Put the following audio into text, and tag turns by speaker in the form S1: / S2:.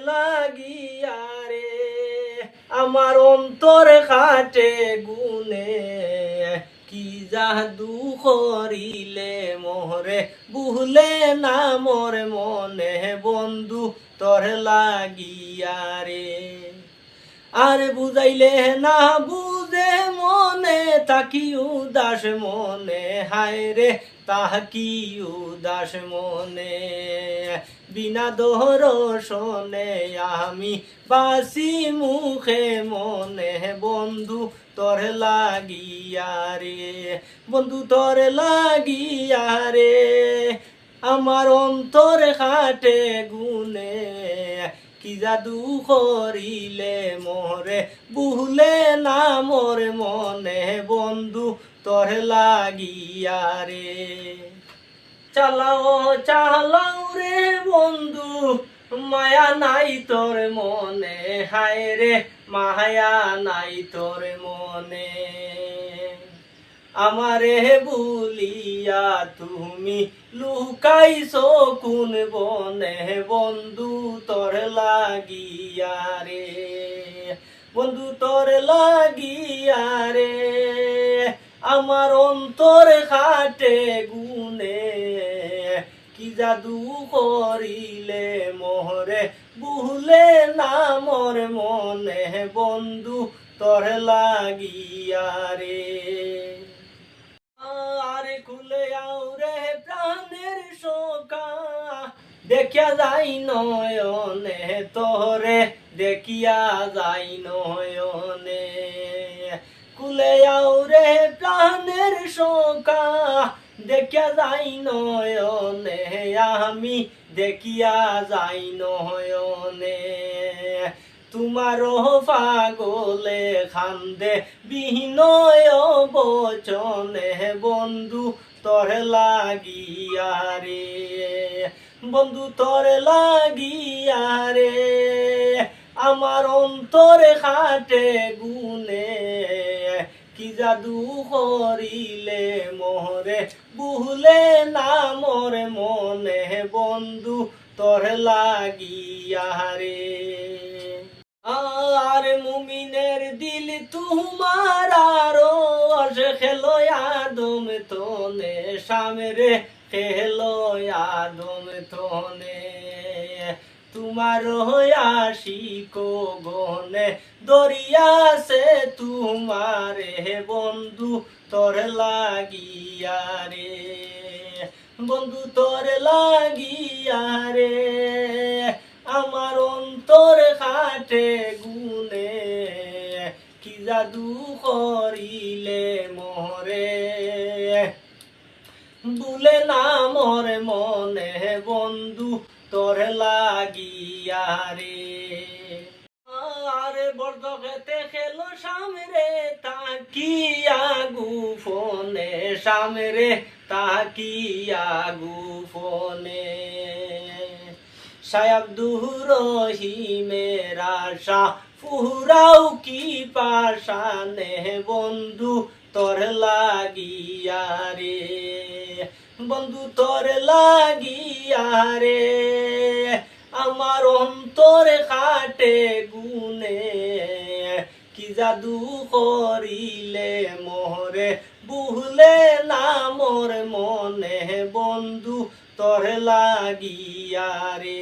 S1: লাগিয়া রে, আমার অন্তর খাটে গুনে কি জাদু করিলে মোহরে বুহলে না মোর মনে। বন্ধু, তোর লাগিয়া রে। আর বুঝাইলে না বুঝে মনে তাকি উদাস মনে? হায় রে তাহাকি উদাস মনে? বিনা দোহর শোনে আমি, বাসি মুখে মনে, বন্ধু তোর লাগিয়া রে। বন্ধু তোর লাগিয়া রে, আমার অন্তর খাটে গুনে। কি জাদু করিলে মোরে? বুহলে না মোর মনে বন্ধু, তোর লাগিয়া রে। চালাও চালাও রে বন্ধু, মায়া নাই তোর মনে, হায় রে, মায়া নাই তোর মনে। আমারে বলিয়া তুমি লুকাইছো কোন বনে? বন্ধু তোর লাগিয়া রে, বন্ধু তোর লাগিয়া রে। আমার অন্তর খাটে গুনে, কি জাদু করিলে মোহরে? বুহলে না মোর মনে, বন্ধু তোর লাগিয়া রে। দেখিয়া যাই নয়নে, তোরে দেখিয়া যাই নয়নে। কুলে আও রে প্রাণের শোকা, দেখিয়া যাই নয়নে, আমি দেখিয়া যাই নয়নে। তোমার পাগলে খান্দে বিহীনয় বচনে, বন্ধু তোর লাগিয়া রে। বন্ধু তোর লাগিয়া রে, আমার অন্তরে খাটে গুনে কি জাদু করিলে মোহরে বুহলে না মোরে মনে বন্ধু তোর লাগিয়া রে। আর মুমিনের দিল তোমার আরও খেলো আদম তোনে সামরে। খেলো আদম তোনে তোমার আশিক গনে। দরিয়াছে তোমারে বন্ধু, তোর লাগিয়া রে। বন্ধু, তোর লাগিয়া রে। আমার অন্তর খাটে গুনে কি জাদু করিলে বুলে না মোর মনে বন্ধু, তোর লাগিয়া রে। আরে বর্দকেতে খেলো সামরে, তাকিয়া গুফনে সামরে, তাকিয়া গুফনে। সায়াবদুর রহিমের আশা ফুরাও কি পাশানে বন্ধু, তোর লাগিয়া রে। বন্ধু তোর লাগিয়া রে, আমার অন্তর কাটে গুনে কি জাদু করিলে মোরে বুহলে না মোর মনে। বন্ধু তোর লাগিয়া রে